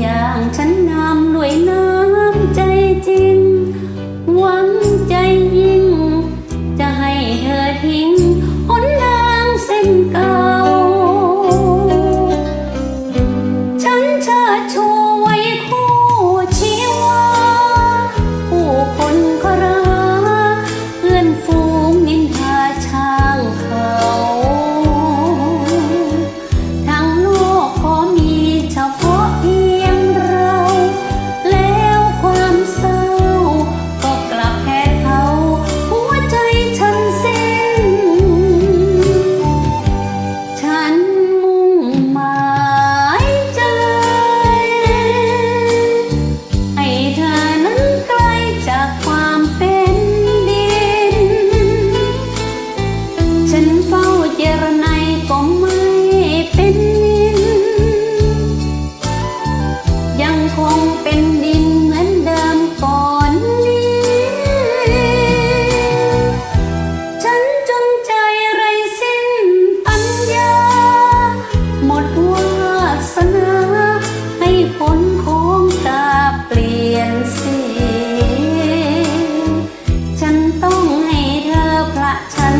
อย่างฉันนำด้วยน้ำใจจริง หวังใจยิ่ง จะให้เธอทิ้งหนนางเส้นเก่า ฉันเชิดชูไว งเป็นดินเหมือนเดิมก่อนนี้ ฉันจนใจไรสิ้นปัญญา หมดวาสนาให้คนโค้งตาเปลี่ยนสี ฉันต้องให้เธอพระฉัน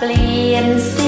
เปลี่ยนสี